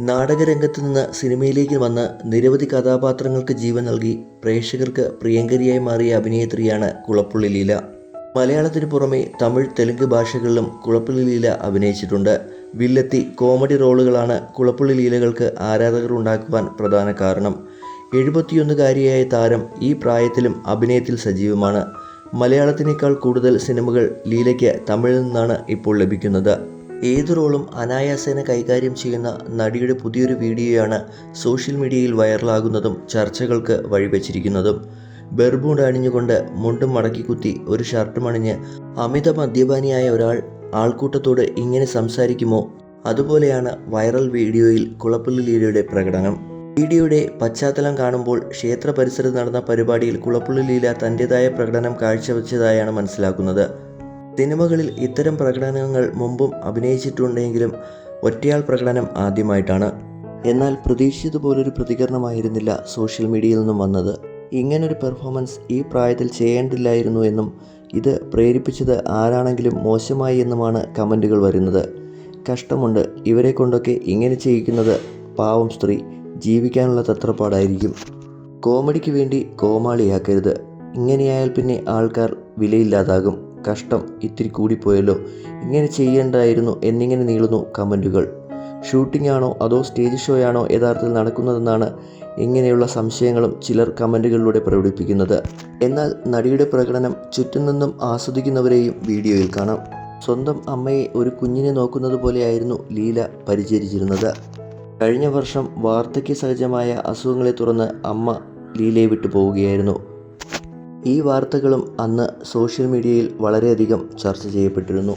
നാടകരംഗത്ത് നിന്ന് സിനിമയിലേക്ക് വന്ന് നിരവധി കഥാപാത്രങ്ങൾക്ക് ജീവൻ നൽകി പ്രേക്ഷകർക്ക് പ്രിയങ്കരിയായി മാറിയ അഭിനേത്രിയാണ് കുളപ്പുള്ളി ലീല. മലയാളത്തിന് പുറമെ തമിഴ് തെലുങ്ക് ഭാഷകളിലും കുളപ്പുള്ളി ലീല അഭിനയിച്ചിട്ടുണ്ട്. വില്ലെത്തി കോമഡി റോളുകളാണ് കുളപ്പുള്ളി ലീലകൾക്ക് ആരാധകർ ഉണ്ടാക്കുവാൻ പ്രധാന കാരണം. എഴുപത്തിയൊന്നുകാരിയായ താരം ഈ പ്രായത്തിലും അഭിനയത്തിൽ സജീവമാണ്. മലയാളത്തിനേക്കാൾ കൂടുതൽ സിനിമകൾ ലീലയ്ക്ക് തമിഴിൽ നിന്നാണ് ഇപ്പോൾ ലഭിക്കുന്നത്. ഏതു റോളും അനായാസേന കൈകാര്യം ചെയ്യുന്ന നടിയുടെ പുതിയൊരു വീഡിയോയാണ് സോഷ്യൽ മീഡിയയിൽ വൈറലാകുന്നതും ചർച്ചകൾക്ക് വഴിവെച്ചിരിക്കുന്നതും. ബെർബൂണ്ട് അണിഞ്ഞുകൊണ്ട് മുണ്ടും മടക്കിക്കുത്തി ഒരു ഷർട്ടും അണിഞ്ഞ് അമിത മദ്യപാനിയായ ഒരാൾ ആൾക്കൂട്ടത്തോട് ഇങ്ങനെ സംസാരിക്കുമോ? അതുപോലെയാണ് വൈറൽ വീഡിയോയിൽ കുളപ്പള്ളി ലീലയുടെ പ്രകടനം. വീഡിയോയുടെ പശ്ചാത്തലം കാണുമ്പോൾ ക്ഷേത്ര പരിസരത്ത് നടന്ന പരിപാടിയിൽ കുളപ്പള്ളി ലീല തന്റെതായ പ്രകടനം കാഴ്ചവെച്ചതായാണ് മനസ്സിലാക്കുന്നത്. സിനിമകളിൽ ഇത്തരം പ്രകടനങ്ങൾ മുമ്പും അഭിനയിച്ചിട്ടുണ്ടെങ്കിലും ഒറ്റയാൾ പ്രകടനം ആദ്യമായിട്ടാണ്. എന്നാൽ പ്രതീക്ഷിച്ചതുപോലൊരു പ്രതികരണമായിരുന്നില്ല സോഷ്യൽ മീഡിയയിൽ നിന്നും വന്നത്. ഇങ്ങനൊരു പെർഫോമൻസ് ഈ പ്രായത്തിൽ ചെയ്യേണ്ടില്ലായിരുന്നു എന്നും ഇത് പ്രേരിപ്പിച്ചത് ആരാണെങ്കിലും മോശമായി എന്നുമാണ് കമന്റുകൾ വരുന്നത്. കഷ്ടമുണ്ട് ഇവരെ കൊണ്ടൊക്കെ ഇങ്ങനെ ചെയ്യിക്കുന്നത്. പാവം സ്ത്രീ ജീവിക്കാനുള്ള തത്രപ്പാടായിരിക്കും. കോമഡിക്ക് വേണ്ടി കോമാളിയാക്കരുത്. ഇങ്ങനെയായാൽ പിന്നെ ആൾക്കാർ വിലയില്ലാതാകും. കഷ്ടം ഇത്തിരി കൂടിപ്പോയല്ലോ. ഇങ്ങനെ ചെയ്യേണ്ടായിരുന്നു എന്നിങ്ങനെ നീളുന്നു കമന്റുകൾ ഷൂട്ടിംഗ് ആണോ അതോ സ്റ്റേജ് ഷോ ആണോ യഥാർത്ഥത്തിൽ നടക്കുന്നതെന്നാണ് ഇങ്ങനെയുള്ള സംശയങ്ങളും ചിലർ കമന്റുകളിലൂടെ പ്രകടിപ്പിക്കുന്നത്. എന്നാൽ നടിയുടെ പ്രകടനം ചുറ്റും നിന്നും ആസ്വദിക്കുന്നവരെയും വീഡിയോയിൽ കാണാം. സ്വന്തം അമ്മയെ ഒരു കുഞ്ഞിനെ നോക്കുന്നത് പോലെയായിരുന്നു ലീല പരിചരിച്ചിരുന്നത്. കഴിഞ്ഞ വർഷം വാർദ്ധക്യ സഹജമായ അസുഖങ്ങളെ തുടർന്ന് അമ്മ ലീലയെ വിട്ടു പോവുകയായിരുന്നു ഈ വാർത്തകളും അന്ന് സോഷ്യൽ മീഡിയയിൽ വളരെയധികം ചർച്ച ചെയ്യപ്പെട്ടിരുന്നു.